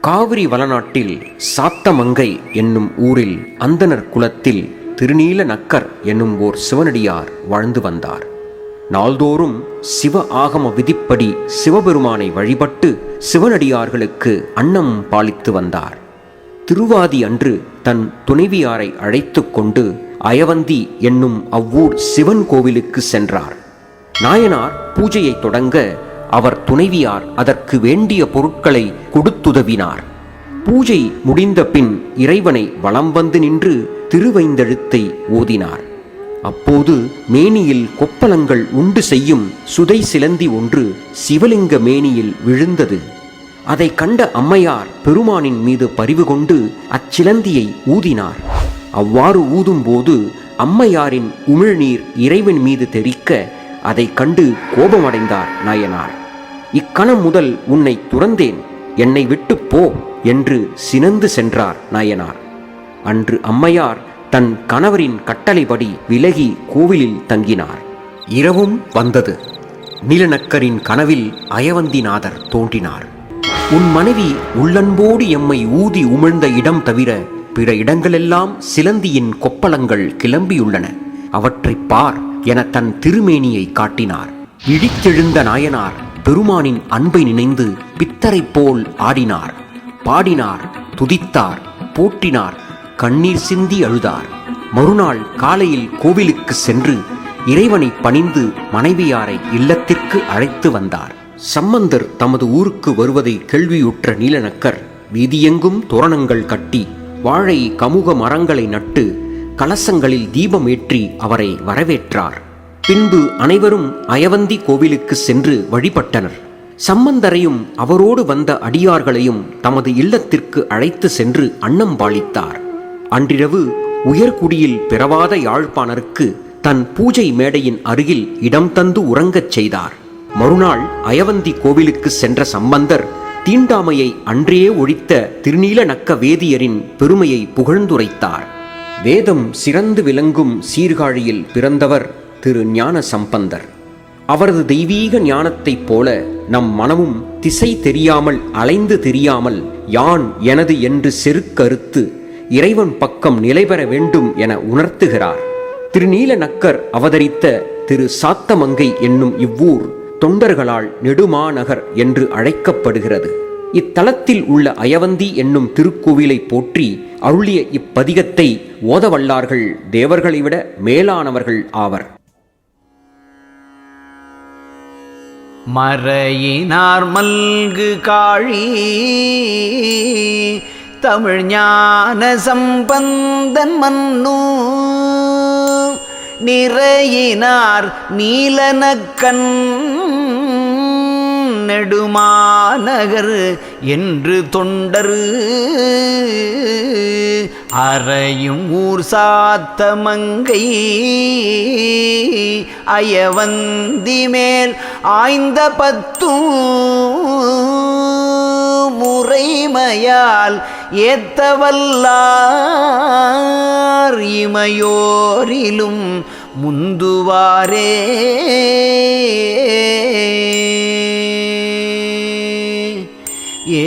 காவிரி வளநாட்டில் சாத்தமங்கை என்னும் ஊரில் அந்தனர் குலத்தில் திருநீல நக்கர் என்னும் ஓர் சிவனடியார் வாழ்ந்து வந்தார். நாள்தோறும் சிவ ஆகம விதிப்படி சிவபெருமானை வழிபட்டு சிவனடியார்களுக்கு அன்னம் பாலித்து வந்தார். திருவாதி அன்று தன் துணைவியாரை அழைத்து கொண்டு அயவந்தி என்னும் அவ்வூர் சிவன் கோவிலுக்கு சென்றார். நாயனார் பூஜையை தொடங்க அவர் துணைவியார் அதற்கு வேண்டிய பொருட்களை கொடுத்துதவினார். பூஜை முடிந்த பின் இறைவனை வலம் வந்து நின்று திருவைந்தெழுத்தை ஓதினார். அப்போது மேனியில் கொப்பளங்கள் உண்டு செய்யும் சுதை சிலந்தி ஒன்று சிவலிங்க மேனியில் விழுந்தது. அதை கண்ட அம்மையார் பெருமானின் மீது பரிவு கொண்டு அச்சிலந்தியை ஊதினார். அவ்வாறு ஊதும்போது அம்மையாரின் உமிழ்நீர் இறைவன் மீது தெறிக்க அதை கண்டு கோபமடைந்தார் நாயனார். இக்கணம் முதல் உன்னை துறந்தேன். என்னை விட்டு போ என்று சினந்து சென்றார் நாயனார். அன்று அம்மையார் தன் கணவரின் கட்டளைப்படி விலகி கோவிலில் தங்கினார். இரவும் வந்தது. நீலநக்கரின் கனவில் அயவந்திநாதர் தோன்றினார். உன் மனைவி உள்ளன்போடு எம்மை ஊதி உமிழ்ந்த இடம் தவிர பிற இடங்களெல்லாம் சிலந்தியின் கொப்பளங்கள் கிளம்பியுள்ளன. அவற்றைப் பார் என தன் திருமேனியை காட்டினார். இடித்தெழுந்த நாயனார் பெருமானின் அன்பை நினைந்து பித்தரைப் போல் ஆடினார். பாடினார் துதித்தார் போற்றினார் கண்ணீர் சிந்தி அழுதார். மறுநாள் காலையில் கோவிலுக்கு சென்று இறைவனை பணிந்து மனைவியாரை இல்லத்திற்கு அழைத்து வந்தார். சம்பந்தர் தமது ஊருக்கு வருவதை கேள்வியுற்ற நீலநக்கர் வீதியெங்கும் தோரணங்கள் கட்டி வாழை கமுக மரங்களை நட்டு கலசங்களில் தீபம் ஏற்றி அவரை வரவேற்றார். பின்பு அனைவரும் அயவந்தி கோவிலுக்கு சென்று வழிபட்டனர். சம்பந்தரையும் அவரோடு வந்த அடியார்களையும் தமது இல்லத்திற்கு அழைத்து சென்று அன்னம் பாலித்தார். அன்றிரவு உயர்குடியில் பிறவாத யாழ்ப்பாணருக்கு தன் பூஜை மேடையின் அருகில் இடம் தந்து உறங்கச் செய்தார். மறுநாள் அயவந்தி கோவிலுக்கு சென்ற சம்பந்தர் தீண்டாமையை அன்றே ஒழித்த திருநீல நக்க வேதியரின் பெருமையை புகழ்ந்துரைத்தார். வேதம் சிறந்து விளங்கும் சீர்காழியில் பிறந்தவர் திரு ஞான சம்பந்தர். அவரது தெய்வீக ஞானத்தைப் போல நம் மனமும் திசை தெரியாமல் அலைந்து தெரியாமல் யான் எனது என்று செருக்கறுத்து இறைவன் பக்கம் நிலைபெற வேண்டும் என உணர்த்துகிறார். திருநீல நக்கர் அவதரித்த திரு சாத்தமங்கை என்னும் இவ்வூர் தொண்டர்களால் நெடுமாநகர் என்று அழைக்கப்படுகிறது. இத்தலத்தில் உள்ள அயவந்தி என்னும் திருக்கோவிலை போற்றி அருளிய இப்பதிகத்தை ஓதவல்லார்கள் தேவர்களை விட மேலானவர்கள் ஆவர். மறையினார் மல்கு காழி தமிழ் ஞான சம்பந்தன் மன்னு. நிறையினார் நீலனக்கண் நெடுமாநகர் என்று தொண்டரு அறையும் ஊர் சாத்த மங்கை அயவந்தி மேல் ஆய்ந்த பத்தும் முறைமையால் ஏத்தவல்லார் இமையோரிலும் முந்துவாரே. ஏ